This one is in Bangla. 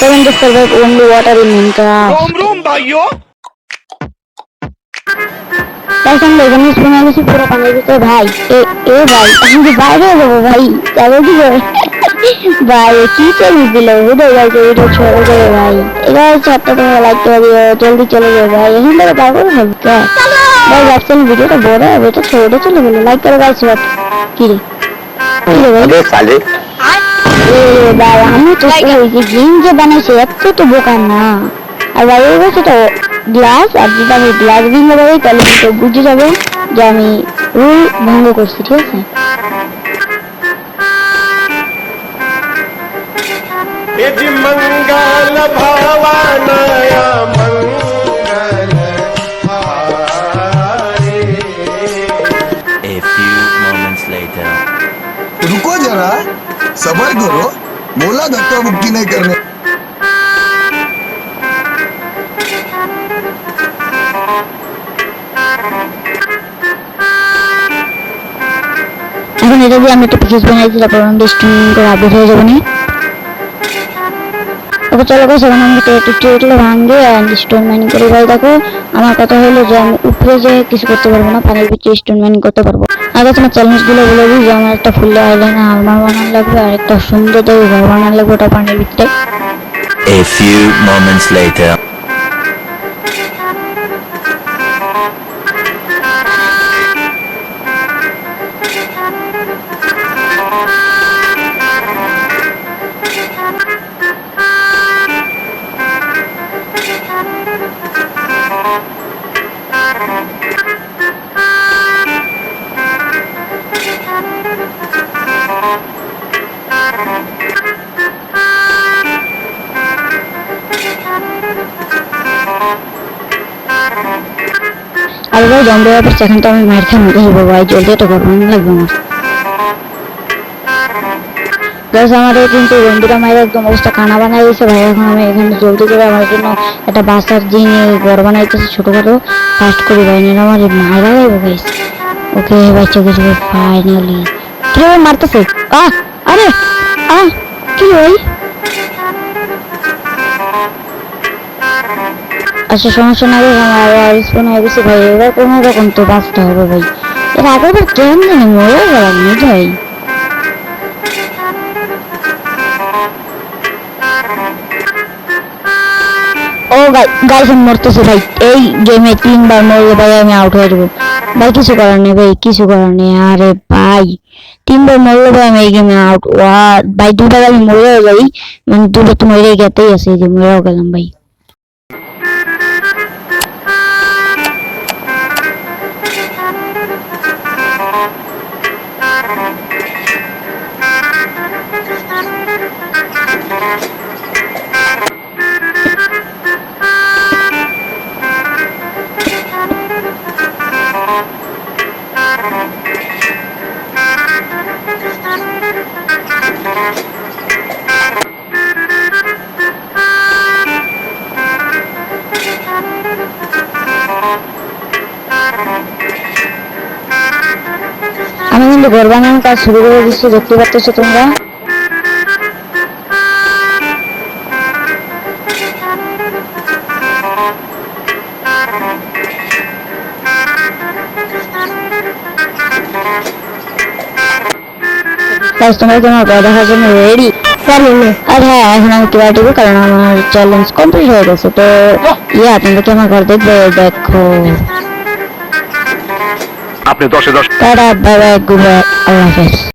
Seven to survive only water in Minecraft. Home room, bhaiyo. তাই সঙ্গে এখানে শুনে গেছি পুরো পানির ভিতরে ভাই এ এ ভাই এখন কি বাইরে যাব ভাই যাব কি করে ভাই কি চলি দিল হুদয় ভাই যে এটা ছোড়ে দেবে ভাই এটা চারটা তোমার লাগতে পারি জলদি চলে যাবে ভাই এখন তারা পারব ভাই ভাই ভাবছেন ভিডিওটা বড় হবে এটা ছোট চলে গেলো লাইক করে গাছ কি রে কি রে ভাই अबे साले এ ভাই আমি তো এই যে গেম যে বানাইছে এত তো বোকা না আর ভাই ওই বলছে তো গ্লাস আর যদি আমি গ্লাস ভেঙে দেবো তাহলে কিন্তু বুঝে যাবে যে আমি রুল ভঙ্গ করছি ঠিক আছে यदि मंगल भावनया मंगल हारे A few moments later. रुको जरा सबर करो बोला धक्का मुक्की नहीं करने এখন এটা দিয়ে আমি একটা পিকেজ বানাইছি তারপর আমাদের স্ট্রিম করে আপডেট হয়ে যাবে না ওকে চলো গাছ এখন আমি তো একটু টেটলে ভাঙবে আর স্টোন মাইনিং করে ভাই দেখো আমার কথা হলো যে আমি উপরে যে কিছু করতে পারবো না পানির ভিতরে স্টোন মাইনিং করতে পারবো আগে তোমার চ্যালেঞ্জগুলো বলে দিই, যে আমার একটা ফুল আইল্যান্ড আলমার বানানো লাগবে, আর একটা সুন্দর দেখে, ঘর বানানো লাগবে ওটা পানির ভিতরে A few moments later. আর ভাই জম্বে ব্যাপার সেখান তো আমি মায়ের খেয়ে মরে যাব, ভাই। জলদি এটা বানানো লাগবে আমার গাছ আমাদের কিন্তু বন্ধুরা মায়ের একদম অবস্থা কানা বানাই দিয়েছে, ভাই। এখন আমি এখানে জলদি করে আমার জন্য একটা বাসার দিন ঘর বানাইতেছি ছোটখাটো ফার্স্ট করে, ভাই। নিলাম আমার মারা যাব গাইস ওকে ভাই চোখে চোখে ফাইনালি কি মারতেছে? আহ, আরে, আহ, কি ভাই? আচ্ছা সমস্যা না আমার রিসপন হয়ে গেছে ভাই। এবার কোনো রকম তো বাঁচতে হবে ভাই। এর আগের কেন জানি মরে গেলাম ভাই? ও গাইস আমি মরতেছে ভাই। এই গেমে তিনবার মরলে ভাই, আমি আউট হয়ে যাব। ভাই, কিছু করার নেই ভাই, কিছু করার নেই। আরে ভাই, তিনবার মরলে ভাই আমি এই গেমে আউট ভাই দুবার আমি মরেও যাই। মানে দুবার তো মরে গেতেই আছে, এই যে মরেও গেলাম ভাই। আমি কিন্তু ঘর বানানোর কাজ শুরু করে দিচ্ছি দেখতে পাচ্ছ তোমরা? তোমরা কি আমার ঘর দেখার জন্য রেডি আর হ্যাঁ এখন আমি কিবা দেবো? কারণ আমার চ্যালেঞ্জ কমপ্লিট হয়ে গেছে। তো ইয়া তোমরা কি আমার ঘর দেখবে? দেখো। আপনি দশে দশ তারা বাবা বাই আল্লাহ হাফেজ।